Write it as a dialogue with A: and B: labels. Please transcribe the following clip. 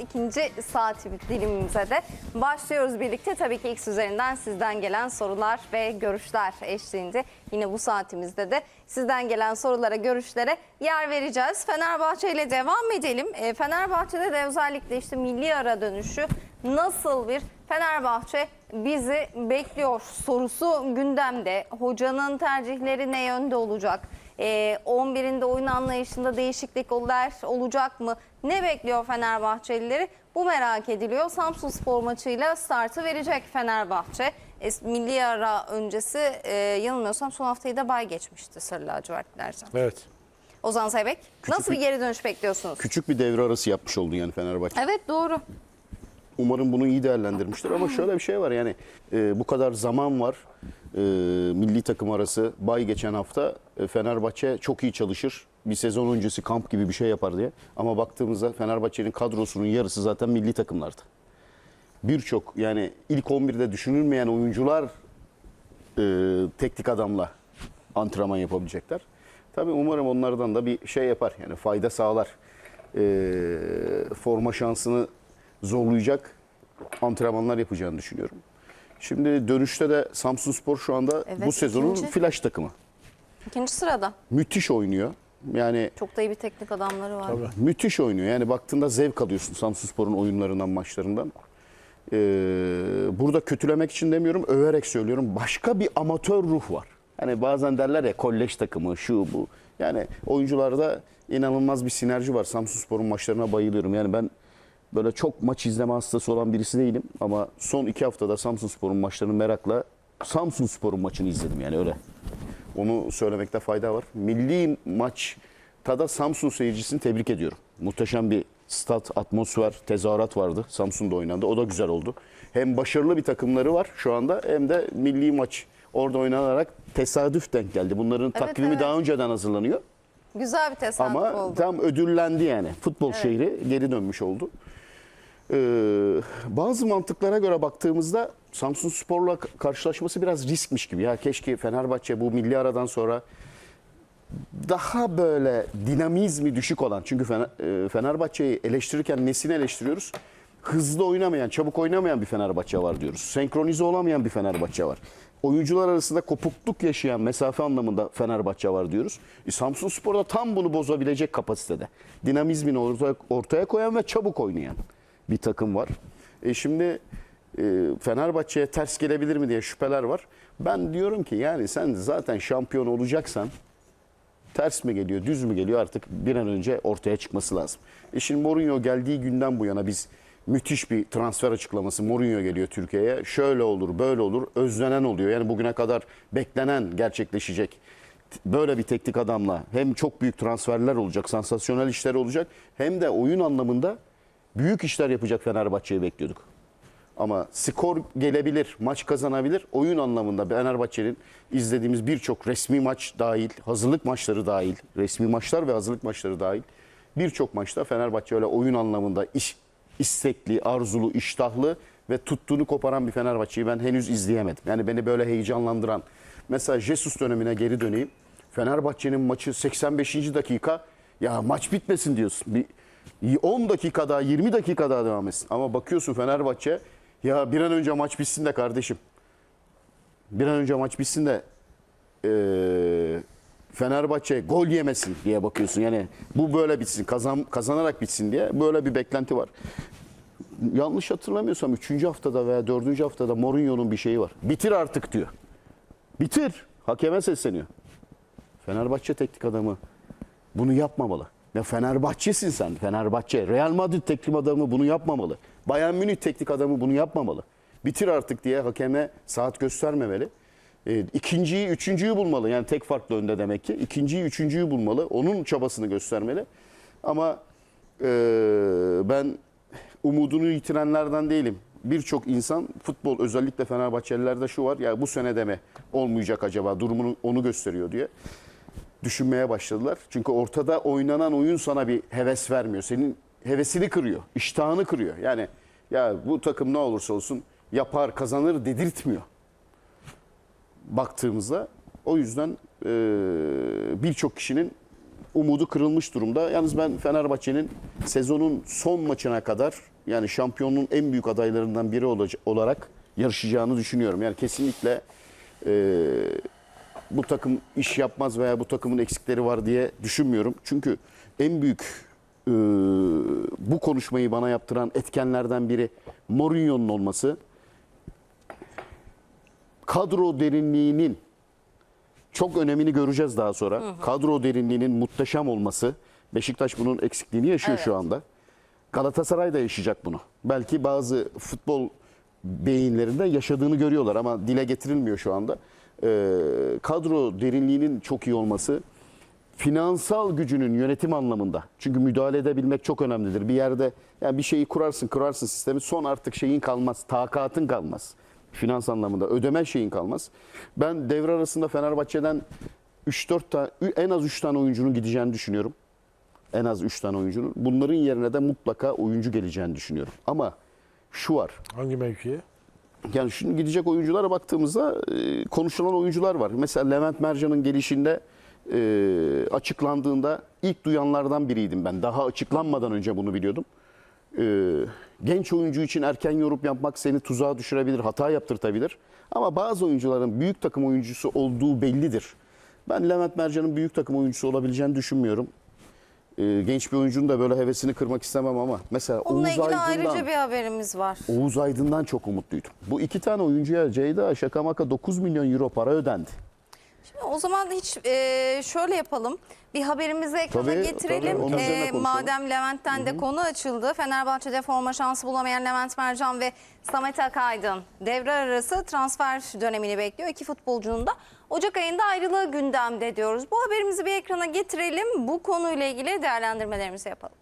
A: İkinci saat dilimimize de başlıyoruz birlikte. Tabii ki X üzerinden sizden gelen sorular ve görüşler eşliğinde. Yine bu saatimizde de sizden gelen sorulara, görüşlere yer vereceğiz. Fenerbahçe ile devam edelim. E, Fenerbahçe'de de özellikle işte milli ara dönüşü nasıl bir Fenerbahçe bizi bekliyor sorusu gündemde. Hocanın tercihleri ne yönde olacak? Ee, 11'inde oyun anlayışında değişiklikler olacak mı? Ne bekliyor Fenerbahçelileri? Bu merak ediliyor. Samsun Spor maçıyla startı verecek Fenerbahçe. Es- Milli ara öncesi e, yanılmıyorsam son haftayı da bay geçmişti Sarı Lacivertlerden.
B: Evet.
A: Ozan Zeybek nasıl bir geri dönüş bekliyorsunuz?
C: Küçük bir devre arası yapmış oldu yani Fenerbahçe.
A: Evet doğru.
C: Umarım bunu iyi değerlendirmiştir ama şöyle bir şey var yani e, bu kadar zaman var. E, milli takım arası bay geçen hafta e, Fenerbahçe çok iyi çalışır. Bir sezon öncesi kamp gibi bir şey yapar diye. Ama baktığımızda Fenerbahçe'nin kadrosunun yarısı zaten milli takımlardı. Birçok yani ilk 11'de düşünülmeyen oyuncular e, teknik adamla antrenman yapabilecekler. Tabii umarım onlardan da bir şey yapar yani fayda sağlar. E, forma şansını zorlayacak antrenmanlar yapacağını düşünüyorum. Şimdi dönüşte de Samsun Spor şu anda
A: Evet,
C: bu sezonun
A: ikinci.
C: flash takımı.
A: İkinci sırada.
C: Müthiş oynuyor. Yani
A: Çok da iyi bir teknik adamları var.
B: Tabii.
C: müthiş oynuyor. Yani baktığında zevk alıyorsun Samsun Spor'un oyunlarından, maçlarından. Ee, burada kötülemek için demiyorum, överek söylüyorum. Başka bir amatör ruh var. Hani bazen derler ya kolleş takımı, şu bu. Yani oyuncularda inanılmaz bir sinerji var. Samsun Spor'un maçlarına bayılıyorum. Yani ben böyle çok maç izleme hastası olan birisi değilim. Ama son iki haftada Samsun Spor'un maçlarını merakla Samsun Spor'un maçını izledim yani öyle. Onu söylemekte fayda var. Milli maçta da Samsun seyircisini tebrik ediyorum. Muhteşem bir stat, atmosfer, tezahürat vardı. Samsun'da oynandı. O da güzel oldu. Hem başarılı bir takımları var şu anda hem de milli maç orada oynanarak tesadüf denk geldi. Bunların
A: Evet,
C: takvimi
A: evet.
C: daha önceden hazırlanıyor.
A: Güzel bir tesadüf
C: Ama
A: oldu.
C: tam ödüllendi yani. Futbol şehri geri dönmüş oldu. Ee, bazı mantıklara göre baktığımızda Samsun Spor'la karşılaşması biraz riskmiş gibi. Ya keşke Fenerbahçe bu milli aradan sonra daha böyle dinamizmi düşük olan çünkü e, Fenerbahçe'yi eleştirirken nesini eleştiriyoruz? Hızlı oynamayan, çabuk oynamayan bir Fenerbahçe var diyoruz. Senkronize olamayan bir Fenerbahçe var. Oyuncular arasında kopukluk yaşayan mesafe anlamında Fenerbahçe var diyoruz. E, Samsun Spor'da tam bunu bozabilecek kapasitede. Dinamizmini ortaya, ortaya koyan ve çabuk oynayan bir takım var. E şimdi e, Fenerbahçe'ye ters gelebilir mi diye şüpheler var. Ben diyorum ki yani sen zaten şampiyon olacaksan ters mi geliyor, düz mü geliyor artık bir an önce ortaya çıkması lazım. E şimdi Mourinho geldiği günden bu yana biz müthiş bir transfer açıklaması Mourinho geliyor Türkiye'ye. Şöyle olur, böyle olur, özlenen oluyor. Yani bugüne kadar beklenen gerçekleşecek. Böyle bir teknik adamla hem çok büyük transferler olacak, sansasyonel işler olacak hem de oyun anlamında büyük işler yapacak Fenerbahçe'yi bekliyorduk. Ama skor gelebilir, maç kazanabilir. Oyun anlamında Fenerbahçe'nin izlediğimiz birçok resmi maç dahil, hazırlık maçları dahil, resmi maçlar ve hazırlık maçları dahil birçok maçta Fenerbahçe öyle oyun anlamında iş, istekli, arzulu, iştahlı ve tuttuğunu koparan bir Fenerbahçe'yi ben henüz izleyemedim. Yani beni böyle heyecanlandıran. Mesela Jesus dönemine geri döneyim. Fenerbahçe'nin maçı 85. dakika ya maç bitmesin diyorsun. Bir 10 dakika daha 20 dakika daha devam etsin. Ama bakıyorsun Fenerbahçe ya bir an önce maç bitsin de kardeşim. Bir an önce maç bitsin de eee, Fenerbahçe gol yemesin diye bakıyorsun. Yani bu böyle bitsin, kazan, kazanarak bitsin diye böyle bir beklenti var. Yanlış hatırlamıyorsam 3. haftada veya 4. haftada Mourinho'nun bir şeyi var. Bitir artık diyor. Bitir. Hakeme sesleniyor. Fenerbahçe teknik adamı bunu yapmamalı. Ya Fenerbahçesin sen. Fenerbahçe. Real Madrid teknik adamı bunu yapmamalı. Bayern Münih teknik adamı bunu yapmamalı. Bitir artık diye hakeme saat göstermemeli. E, ikinciyi, üçüncüyü bulmalı. Yani tek farklı önde demek ki. İkinciyi, üçüncüyü bulmalı. Onun çabasını göstermeli. Ama e, ben umudunu yitirenlerden değilim. Birçok insan futbol özellikle Fenerbahçelilerde şu var. Ya bu sene de mi olmayacak acaba durumunu onu gösteriyor diye düşünmeye başladılar. Çünkü ortada oynanan oyun sana bir heves vermiyor. Senin hevesini kırıyor, iştahını kırıyor. Yani ya bu takım ne olursa olsun yapar, kazanır dedirtmiyor. Baktığımızda o yüzden e, birçok kişinin umudu kırılmış durumda. Yalnız ben Fenerbahçe'nin sezonun son maçına kadar yani şampiyonluğun en büyük adaylarından biri olarak yarışacağını düşünüyorum. Yani kesinlikle e, bu takım iş yapmaz veya bu takımın eksikleri var diye düşünmüyorum. Çünkü en büyük e, bu konuşmayı bana yaptıran etkenlerden biri Mourinho'nun olması. Kadro derinliğinin çok önemini göreceğiz daha sonra. Kadro derinliğinin muhteşem olması. Beşiktaş bunun eksikliğini yaşıyor şu
A: Evet.
C: anda. Galatasaray da yaşayacak bunu. Belki bazı futbol beyinlerinde yaşadığını görüyorlar ama dile getirilmiyor şu anda. Ee, kadro derinliğinin çok iyi olması, finansal gücünün yönetim anlamında. Çünkü müdahale edebilmek çok önemlidir. Bir yerde yani bir şeyi kurarsın, kurarsın sistemi son artık şeyin kalmaz, takatın kalmaz. Finans anlamında ödeme şeyin kalmaz. Ben devre arasında Fenerbahçe'den 3-4 tane en az 3 tane oyuncunun gideceğini düşünüyorum. En az 3 tane oyuncunun. Bunların yerine de mutlaka oyuncu geleceğini düşünüyorum. Ama şu var.
B: Hangi mevkiye?
C: Yani şimdi gidecek oyunculara baktığımızda e, konuşulan oyuncular var. Mesela Levent Mercan'ın gelişinde e, açıklandığında ilk duyanlardan biriydim ben. Daha açıklanmadan önce bunu biliyordum. E, genç oyuncu için erken yorum yapmak seni tuzağa düşürebilir, hata yaptırtabilir. Ama bazı oyuncuların büyük takım oyuncusu olduğu bellidir. Ben Levent Mercan'ın büyük takım oyuncusu olabileceğini düşünmüyorum. E, genç bir oyuncunun da böyle hevesini kırmak istemem ama mesela
A: Onunla
C: Oğuz
A: ilgili
C: Aydın'dan-
A: ayrıca bir haberimiz var.
C: Oğuz Aydın'dan çok umutluydum. Bu iki tane oyuncuya Ceyda Şakamaka 9 milyon euro para ödendi.
A: O zaman hiç e, şöyle yapalım. Bir haberimizi ekrana
C: Tabii,
A: getirelim.
C: tabii, onun üzerine
A: E,
C: konuşalım.
A: madem Levent'ten de konu açıldı. Fenerbahçe'de forma şansı bulamayan Levent Mercan ve Samet Akaydın devre arası transfer dönemini bekliyor. İki futbolcunun da Ocak ayında ayrılığı gündemde diyoruz. Bu haberimizi bir ekrana getirelim. Bu konuyla ilgili değerlendirmelerimizi yapalım.